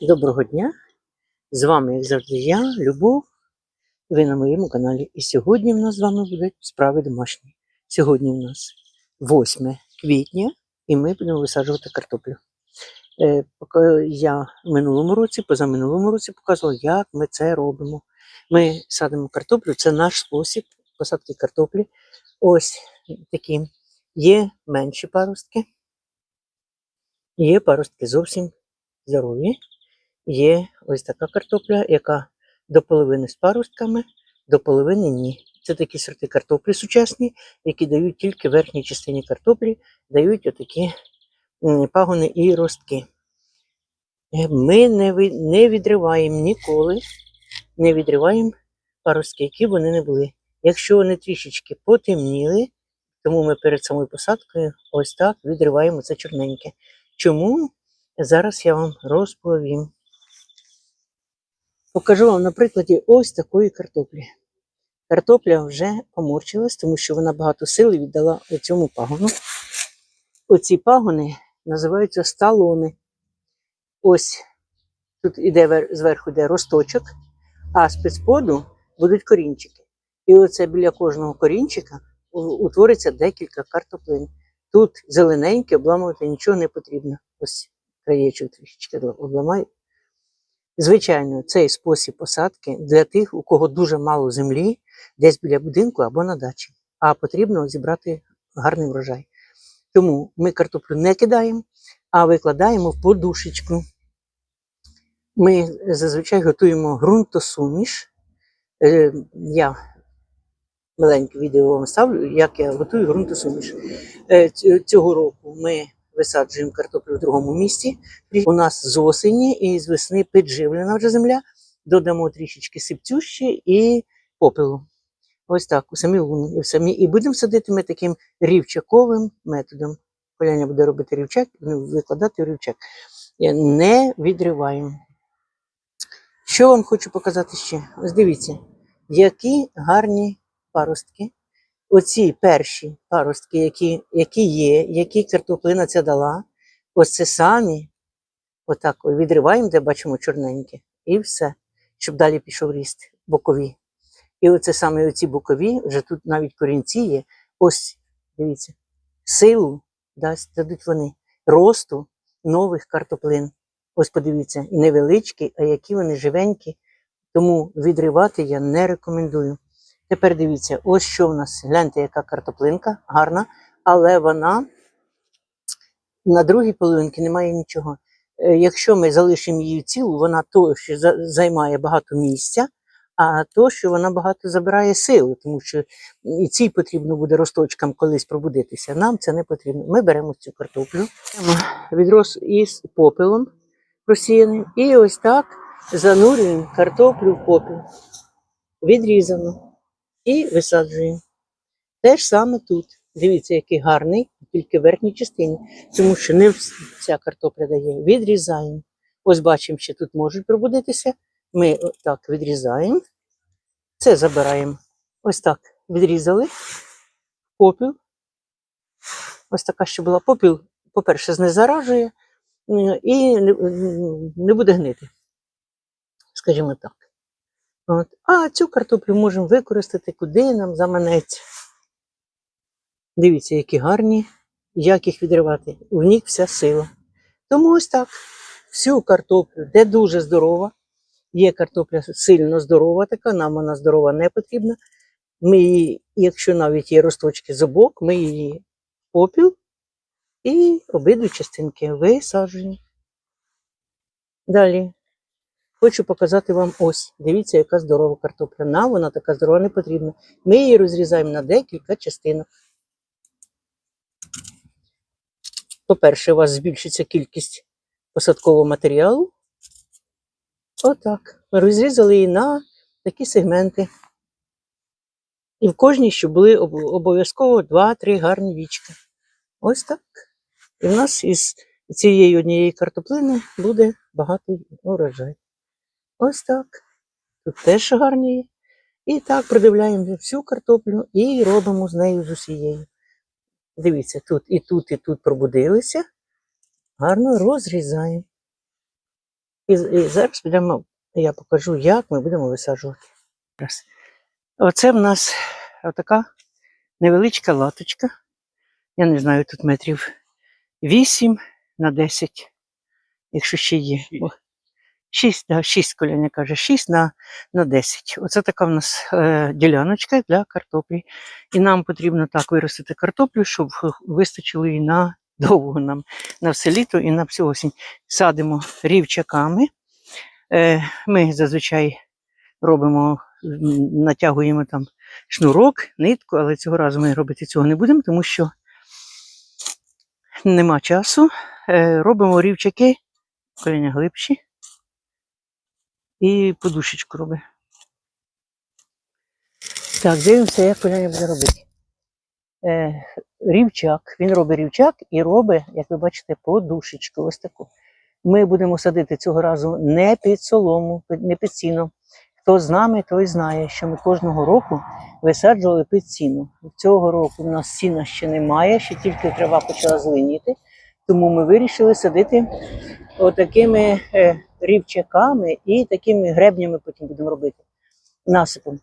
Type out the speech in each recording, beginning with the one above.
Доброго дня! З вами, як завжди, я, Любов. Ви на моєму каналі. І сьогодні в нас з вами будуть справи домашні. Сьогодні в нас 8 квітня, і ми будемо висаджувати картоплю. Е, я в минулому році, позаминулому році показувала, як ми це робимо. Ми садимо картоплю, це наш спосіб посадки картоплі. Ось такі. Є менші паростки, є паростки зовсім здорові. Є ось така картопля, яка до половини з паростками, до половини ні. Це такі сорти картоплі сучасні, які дають тільки верхній частині картоплі, дають отакі пагони і ростки. Е, Ми не, відриваємо ніколи, не відриваємо паростки, які б вони не були. Якщо вони трішечки потемніли, тому ми перед самою посадкою ось так відриваємо це чорненьке. Чому? Зараз я вам розповім. Покажу вам на прикладі ось такої картоплі. Картопля вже поморчилась, тому що вона багато сили віддала цьому пагону. Оці пагони називаються сталони. Ось тут іде зверху йде росточок, а з споду будуть корінчики. І оце біля кожного корінчика утвориться декілька картоплин. Тут зелененьке, обламувати нічого не потрібно. Ось краєчок трішечки обламаю. Звичайно, цей спосіб посадки для тих, у кого дуже мало землі, десь біля будинку або на дачі, а потрібно зібрати гарний врожай. Тому ми картоплю не кидаємо, а викладаємо в подушечку. Ми зазвичай готуємо ґрунтосуміш. Е, Я маленьке відео вам ставлю, як я готую ґрунтосуміш. Е, Цього року ми висаджуємо картоплю в другому місці. У нас з осені і з весни підживлена вже земля. Додамо трішечки сипцющі і попелу. Ось так, у самі луни. І, в самі, і будемо садити ми таким рівчаковим методом. Коляня буде робити рівчак, викладати рівчак. Е, Не відриваємо. Що вам хочу показати ще? Ось дивіться, які гарні паростки. Оці перші паростки, які, які є, які картоплина ця дала, ось це самі, отак відриваємо, де бачимо чорненьке, і все, щоб далі пішов ріст бокові. І оце саме оці бокові, вже тут навіть корінці є. Ось, дивіться, силу дасть, дадуть вони росту нових картоплин. Ось подивіться, невеличкі, а які вони живенькі. Тому відривати я не рекомендую. Тепер дивіться, ось що в нас. Гляньте, яка картоплинка, гарна, але вона на другій половинці немає нічого. Е, Якщо ми залишимо її цілу, вона то, що займає багато місця, а то, що вона багато забирає сили, тому що і цій потрібно буде росточкам колись пробудитися. Нам це не потрібно. Ми беремо цю картоплю, відрос із попелом просіяним, і ось так занурюємо картоплю в попіл. Відрізано і висаджуємо. Те ж саме тут. Дивіться, який гарний, тільки в верхній частині, тому що не вся картопля дає. Відрізаємо. Ось бачимо, що тут можуть пробудитися. Ми так відрізаємо. Це забираємо. Ось так відрізали. Попіл. Ось така, що була попіл, по-перше, знезаражує м, і не буде гнити. Скажімо так. От. А цю картоплю можемо використати, куди нам заманеться. Дивіться, які гарні, як їх відривати. В них вся сила. Тому ось так. Всю картоплю, де дуже здорова. Є картопля сильно здорова, така, нам вона здорова не потрібна. Ми її, якщо навіть є росточки з обок, ми її попіл і обидві частинки висаджуємо. Далі. Хочу показати вам ось. Дивіться, яка здорова картопля. Нам вона така здорова не потрібна. Ми її розрізаємо на декілька частинок. По-перше, у вас збільшиться кількість посадкового матеріалу. Отак. Ми розрізали її на такі сегменти. І в кожній, щоб були обов'язково 2-3 гарні вічка. Ось так. І в нас із цієї однієї картоплини буде багатий урожай. Ось так. Тут теж гарні. І так продивляємо всю картоплю і робимо з нею з усією. Дивіться, тут і тут, і тут пробудилися. Гарно розрізаємо. І, і зараз підемо, я покажу, як ми будемо висаджувати. Оце в нас така невеличка латочка. Я не знаю, тут метрів 8 на 10, якщо ще є. О, 6, да, 6 коляня каже, 6 на, на 10. Оце така в нас е, діляночка для картоплі. І нам потрібно так виростити картоплю, щоб вистачило і на довго нам на все літо і на всю осінь. Садимо рівчаками. Е, ми зазвичай робимо, натягуємо там шнурок, нитку, але цього разу ми робити цього не будемо, тому що нема часу. Е, робимо рівчаки, коліня глибші. І подушечку робить. Так, дивимося, як коляня буде робити. Е, рівчак. Він робить рівчак і робить, як ви бачите, подушечку. Ось таку. Ми будемо садити цього разу не під солому, не під сіно. Хто з нами, той знає, що ми кожного року висаджували під сіно. Цього року у нас сіна ще немає, ще тільки трава почала зеленіти. Тому ми вирішили садити отакими е, рівчаками і такими гребнями потім будемо робити насипом.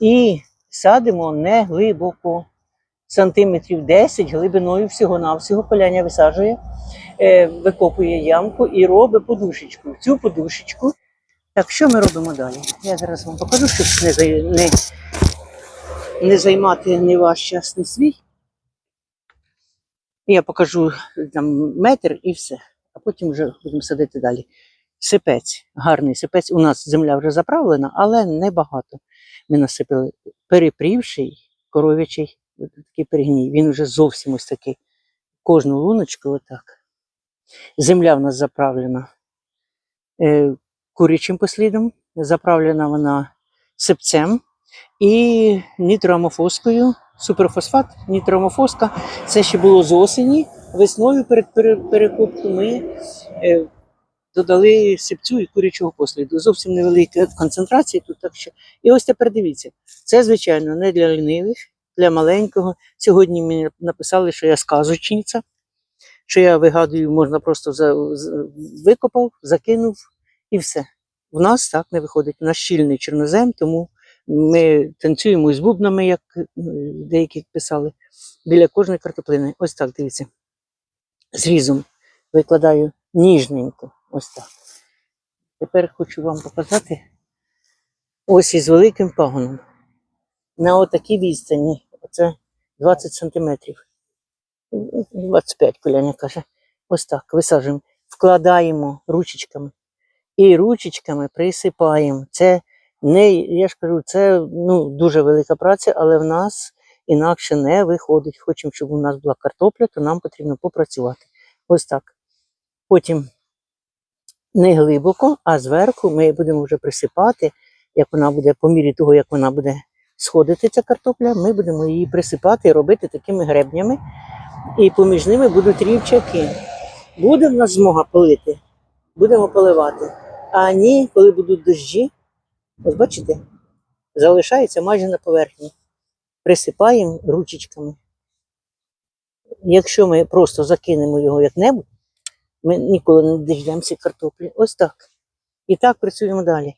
І садимо не глибоко, сантиметрів 10 глибиною всього-навсього поляня висаджує, е, викопує ямку і робить подушечку. Цю подушечку. Так, що ми робимо далі? Я зараз вам покажу, щоб не, не, не займати ні ваш час, ні свій. Я покажу там метр і все, а потім вже будемо садити далі. Сипець, гарний сипець. У нас земля вже заправлена, але небагато. Ми насипали перепрівший коров'ячий такий перегній. Він вже зовсім ось такий. Кожну луночку отак. Земля в нас заправлена е, курячим послідом, заправлена вона сипцем і нітроамофоскою. Суперфосфат, нітроамофоска. Це ще було з осені. Весною перед перекупкою ми е, додали сипцю і курячого посліду. Зовсім невелика концентрація тут. Так що. І ось тепер дивіться. Це, звичайно, не для лінивих, для маленького. Сьогодні мені написали, що я сказочниця, що я вигадую, можна просто за, викопав, закинув і все. В нас так не виходить. У нас щільний чорнозем, тому ми танцюємо із бубнами, як е, деякі писали, біля кожної картоплини. Ось так дивіться. Зрізом викладаю ніжненько. Ось так. Тепер хочу вам показати ось із великим пагоном. На отакій відстані. Оце 20 сантиметрів. 25, Коляня каже. Ось так. Висаджуємо. Вкладаємо ручечками. І ручечками присипаємо. Це не, я ж кажу, це ну, дуже велика праця, але в нас інакше не виходить. Хочемо, щоб у нас була картопля, то нам потрібно попрацювати. Ось так. Потім не глибоко, а зверху ми будемо вже присипати, як вона буде, по мірі того, як вона буде сходити, ця картопля, ми будемо її присипати і робити такими гребнями. І поміж ними будуть рівчаки. Буде в нас змога полити, будемо поливати. А ні, коли будуть дощі, ось бачите, залишається майже на поверхні. Присипаємо ручечками. Якщо ми просто закинемо його як-небудь, ми ніколи не діждемося картоплі. Ось так. І так працюємо далі.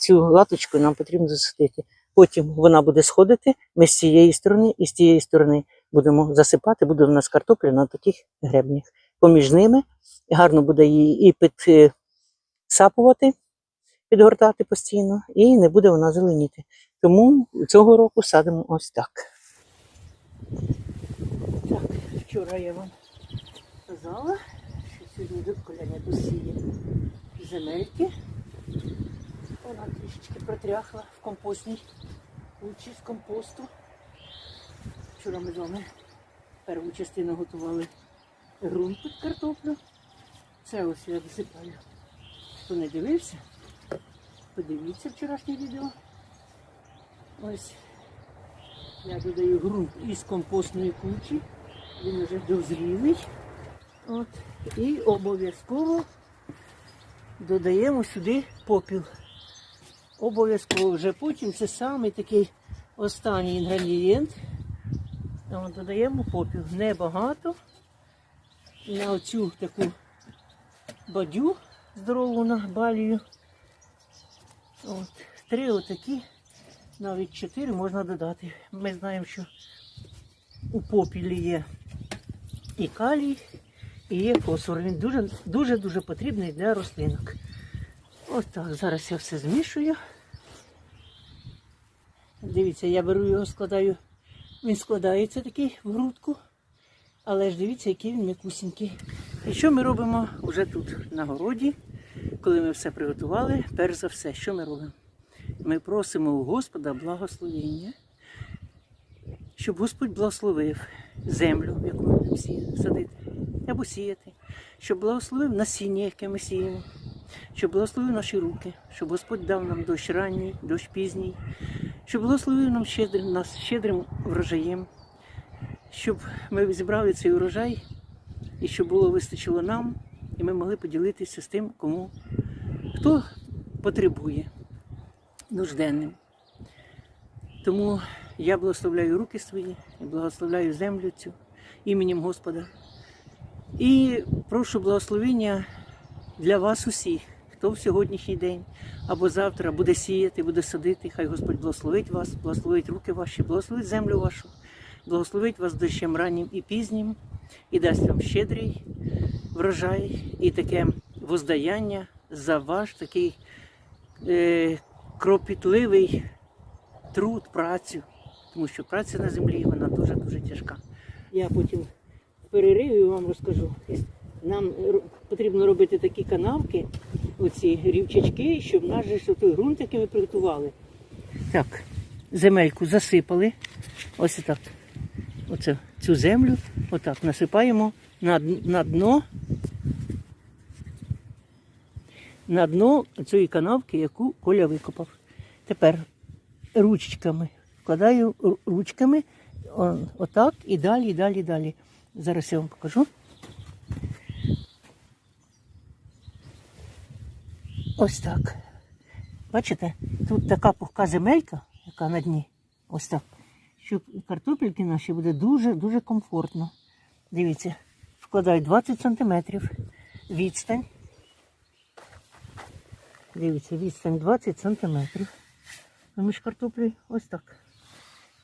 Цю латочку нам потрібно засадити. Потім вона буде сходити, ми з цієї сторони і з тієї сторони будемо засипати, буде в нас картопля на таких гребнях. Поміж ними гарно буде її і підсапувати, підгортати постійно, і не буде вона зеленіти. Тому цього року садимо ось так. Так, вчора я вам сказала, що сьогодні до коляня досіє земельки. Вона трішечки протряхла в компостній кучі з компосту. Вчора ми з вами перву частину готували ґрунт під картоплю. Це ось я досипаю. Хто не дивився, подивіться вчорашнє відео. Ось я додаю ґрунт із компостної кучі. Він вже дозрілий. От. І обов'язково додаємо сюди попіл. Обов'язково вже потім це самий такий останній інгредієнт. Додаємо попіл. Небагато. На оцю таку бадю здорову на балію. От. Три отакі, навіть чотири можна додати. Ми знаємо, що у попілі є і калій, і є фосфор. Він дуже дуже дуже потрібний для рослинок. Ось так. Зараз я все змішую. Дивіться, я беру його, складаю. Він складається такий в грудку. Але ж дивіться, який він м'якусінький. І що ми робимо вже тут, на городі, коли ми все приготували, перш за все, що ми робимо? Ми просимо у Господа благословення, щоб Господь благословив землю, в яку ми будемо садити або сіяти, щоб благословив насіння, яке ми сіємо, щоб благословив наші руки, щоб Господь дав нам дощ ранній, дощ пізній, щоб благословив нам щедрим, нас щедрим врожаєм, щоб ми зібрали цей урожай і щоб було вистачило нам, і ми могли поділитися з тим, кому хто потребує нужденним. Тому я благословляю руки свої, і благословляю землю цю іменем Господа. І прошу благословення для вас усіх, хто в сьогоднішній день або завтра буде сіяти, буде садити. Хай Господь благословить вас, благословить руки ваші, благословить землю вашу, благословить вас дощем раннім і пізнім, і дасть вам щедрий врожай і таке воздаяння за ваш такий е, кропітливий труд, працю. Тому що праця на землі вона дуже-дуже тяжка. Я потім перериві вам розкажу. Нам потрібно робити такі канавки, оці рівчачки, щоб наш же той ґрунт, який ми приготували. Так, земельку засипали. Ось так. Оце цю землю отак насипаємо на, на дно. На дно цієї канавки, яку Коля викопав. Тепер ручками. Вкладаю ручками отак і далі, і далі, і далі. Зараз я вам покажу. Ось так. Бачите, тут така пухка земелька, яка на дні. Ось так. Що картопельки наші буде дуже-дуже комфортно. Дивіться, вкладаю 20 см відстань. Дивіться, відстань 20 см. Між картоплею ось так.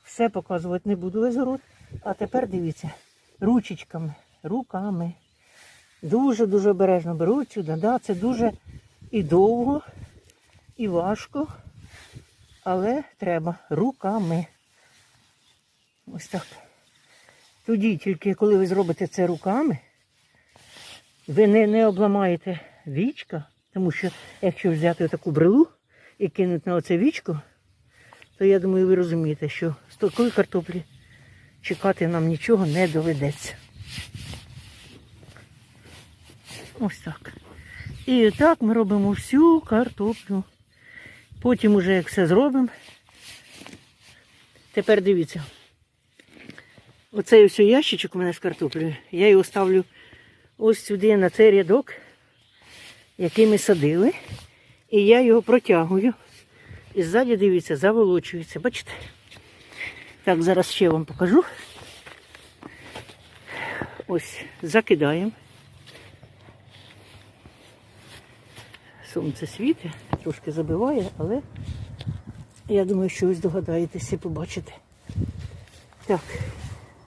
Все показувати не буду весь город. А тепер дивіться, ручечками, руками. Дуже-дуже обережно беру сюди. Да, це дуже і довго, і важко, але треба руками. Ось так. Тоді, тільки коли ви зробите це руками, ви не, не обламаєте вічка, тому що якщо взяти таку брелу і кинути на оце вічко, то я думаю, ви розумієте, що з такої картоплі чекати нам нічого не доведеться. Ось так. І так ми робимо всю картоплю. Потім, уже як все зробимо. Тепер дивіться. Оцей ось ящичок у мене з картоплею. Я його ставлю ось сюди на цей рядок, який ми садили. І я його протягую. І ззаді, дивіться, заволочується. Бачите? Так, зараз ще вам покажу. Ось закидаємо. Сонце світить, трошки забиває, але я думаю, що ви здогадаєтеся і побачите. Так,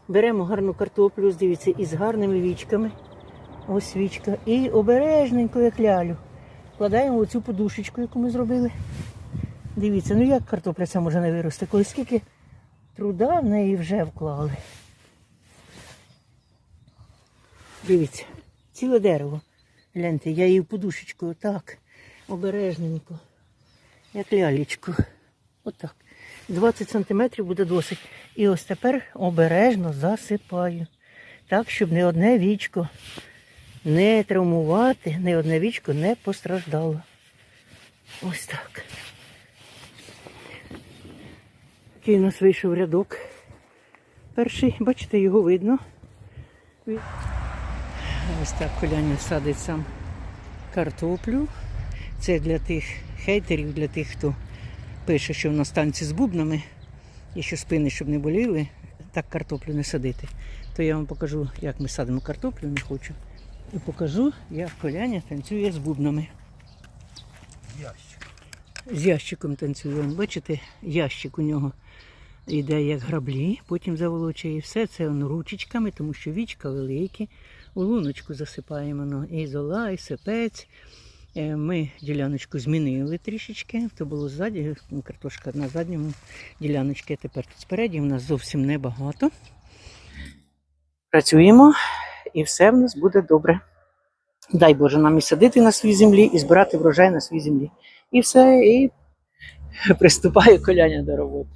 беремо гарну картоплю, дивіться, із гарними вічками. Ось вічка. І обережненько, як лялю. Вкладаємо оцю подушечку, яку ми зробили. Дивіться, ну як картопля ця може не вирости, коли скільки труда в неї вже вклали. Дивіться, ціле дерево. Гляньте, я її подушечку отак, обережненько, як лялечку. Отак. 20 сантиметрів буде досить. І ось тепер обережно засипаю. Так, щоб не одне вічко не травмувати, не одне вічко не постраждало. Ось так. Такий у нас вийшов рядок. Перший, бачите, його видно. Ось так Коляня садить сам картоплю. Це для тих хейтерів, для тих, хто пише, що в нас танці з бубнами і що спини, щоб не боліли, так картоплю не садити. То я вам покажу, як ми садимо картоплю, не хочу. І покажу, як Коляня танцює з бубнами. З ящиком танцює. Бачите, ящик у нього йде як граблі, потім заволочує. І все це он ручечками, тому що вічка великі. У луночку засипаємо ну, і зола, і сипець. Е, Ми діляночку змінили трішечки. То було ззаді, картошка на задньому діляночці, тепер тут спереді. У нас зовсім небагато. Працюємо і все в нас буде добре. Дай Боже нам і садити на своїй землі, і збирати врожай на своїй землі. І все, і приступає коляня до роботи.